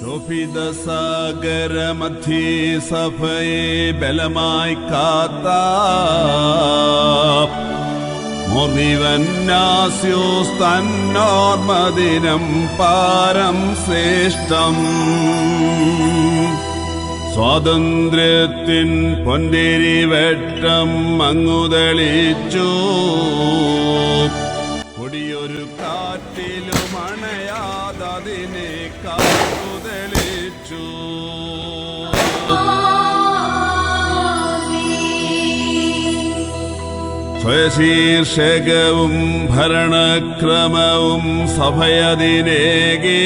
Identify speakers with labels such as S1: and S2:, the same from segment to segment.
S1: ശോഭിത സാഗരമധ്യേ സഭയെ ബലമായി കാത്ത. തന്നോർമദിനം പാരം ശ്രേഷ്ഠം. സ്വാതന്ത്ര്യത്തിൻ പൊന്തിരി വെട്ടം അങ്ങുതെളിച്ചു. സ്വയശീർഷകവും ഭരണക്രമവും സഭയതിനേകി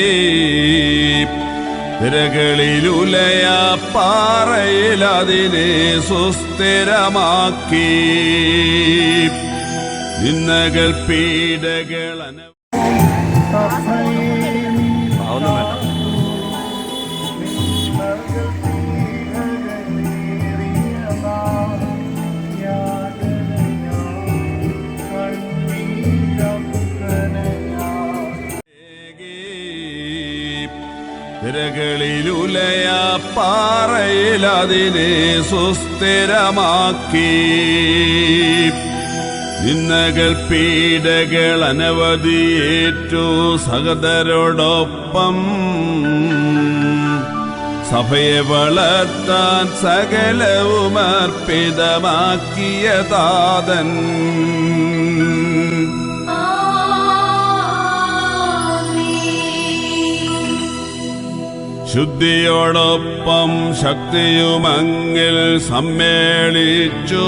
S1: തിരകളിലുലയ പാറയിൽ സുസ്ഥിരമാക്കി. നിന്നകൾ പീഡകൾ തിരകളിലുലയ പാറയിൽ അതിനെ സുസ്ഥിരമാക്കി. നിന്നകൾ പീഡകൾ അനവധിയേറ്റു സഹതരോടൊപ്പം സഭയെ വളർത്താൻ സകലവും താതൻ ശുദ്ധിയോടൊപ്പം ശക്തിയുമങ്ങിൽ സമ്മേളിച്ചു.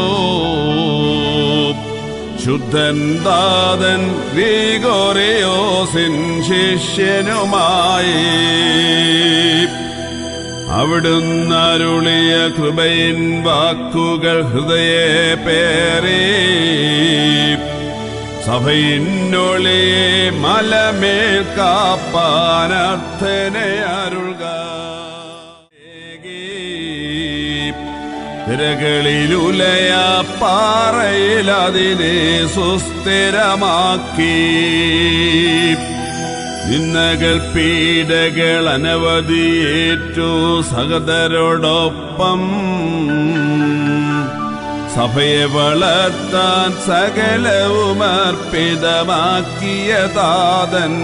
S1: ശുദ്ധൻ ദാതൻ ഗ്രീഗോറിയോസിൻ ശിഷ്യനുമായി. അവിടുന്ന് അരുളിയ കൃപയിൻ വാക്കുകൾ ഹൃദയെ പേറി. സഭയിന്നൊളിയെ മലമേൽ കാപ്പാനർത്ഥനെ അരുൾക തിരകളിലുലയ പാറയിൽ അതിനെ സുസ്ഥിരമാക്കി. നിന്നകൾ പീഡകൾ അനവധിയേറ്റു സഹതരോടൊപ്പം. സഭയെ വളർത്താൻ സകലവും അർപ്പിതമാക്കിയ താതൻ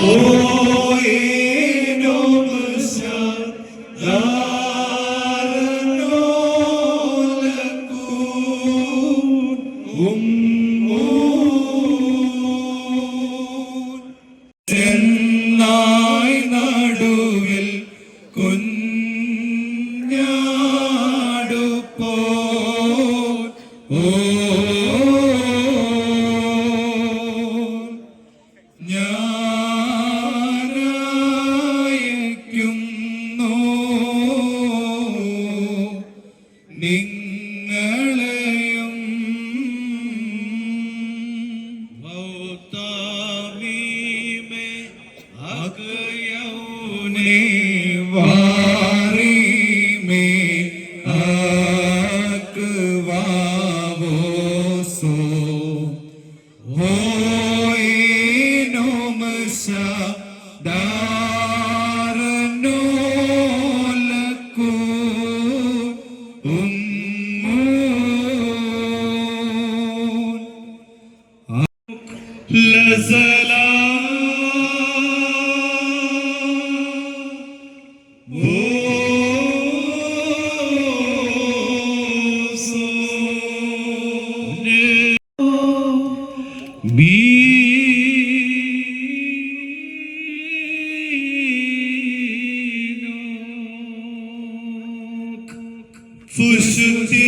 S2: ചെന്നായി Suçum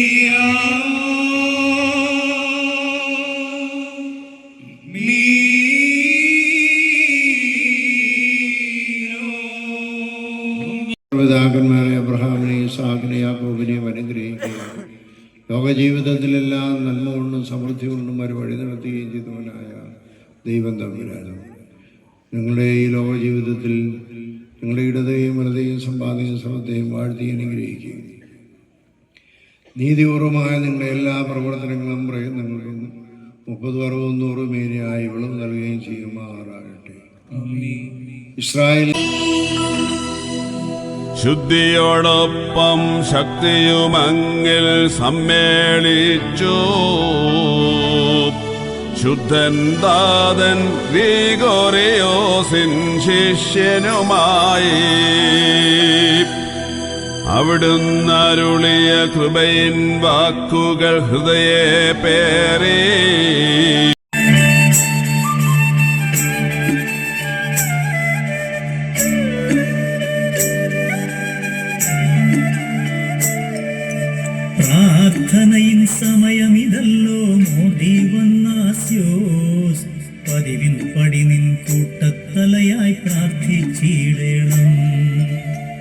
S3: പിതാക്കന്മാരെ അബ്രഹാമിനെയും ഇസാഖിനെ യാക്കോബിനെയും അനുഗ്രഹിക്കുകയും ലോകജീവിതത്തിലെല്ലാം നന്മ കൊണ്ടും സമൃദ്ധി കൊണ്ടും ഒരു വഴി നടത്തുകയും ചെയ്തവനായ ദൈവം തമ്മിലാണ് നിങ്ങളുടെ ഈ ലോകജീവിതത്തിൽ നിങ്ങളുടെ ഇടതയും വലതയും സമ്പാദ്യവും ശ്രദ്ധയും വാഴ്ത്തി അനുഗ്രഹിക്കുകയും നീതിപൂർവമായ നിങ്ങളുടെ എല്ലാ പ്രവർത്തനങ്ങളും പ്രയത്നങ്ങളും മുപ്പത് അറുപത് നൂറ് മേനിയായി വിളവ് നൽകുകയും ചെയ്യുമാറാകട്ടെ. ഇസ്രായേൽ
S1: ശുദ്ധിയോടൊപ്പം ശക്തിയുമങ്ങിൽ സമ്മേളിച്ചു. ശുദ്ധൻ ദാതൻ ഗ്രീഗോറിയോസിൻ ശിഷ്യനുമായി. അവിടുന്ന് അരുളിയ കൃപയിൻ വാക്കുകൾ ഹൃദയെ പേരേ
S4: സമയമിതല്ലോ മോദി വന്നാസ്യോസ് പതിവിൻ പടി നിൻ കൂട്ടത്തലയായി പ്രാർത്ഥിച്ചിടണം.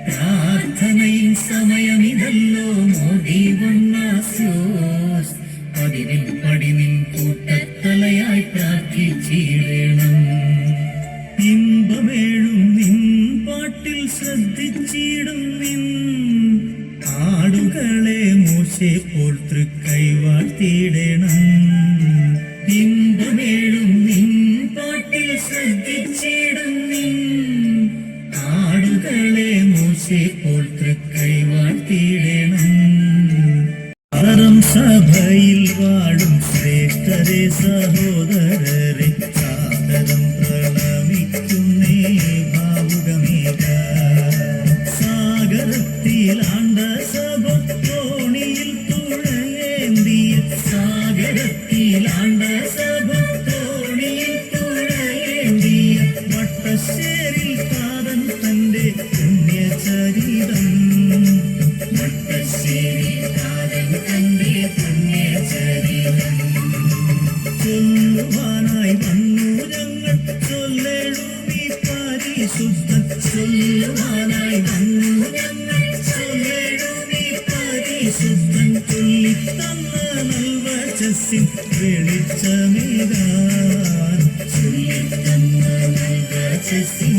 S4: പ്രാർത്ഥനയിൻ സമയമിതല്ലോ മോദി വന്നാസ്യോസ് പതിവിൻ പടി നിൻ കൂട്ടത്തലയായി പ്രാർത്ഥിച്ചിടണം. ഇമ്പമേഴും നിൻ പാട്ടിൽ ശ്രദ്ധിച്ചിടും നിൻ. ആടുകളെ മൂശെ പോൽ തൃക്കൈ വാഴ്ത്തിയിടണം ഇമ്പമേഴും നിൻ പാട്ടിൽ ശ്രദ്ധിച്ചിടും പരിശുദ്ധൻ ചൊല്ലുവാനായി വന്നു ഞങ്ങൾ ചൊല്ലേഴുമീ പരിശുദ്ധൻ ചൊല്ലിത്തന്ന നൽവചസ്സിൻ വെളിച്ചമേകാൻ ചൊല്ലിത്തന്ന നൽവചസ്സിൻ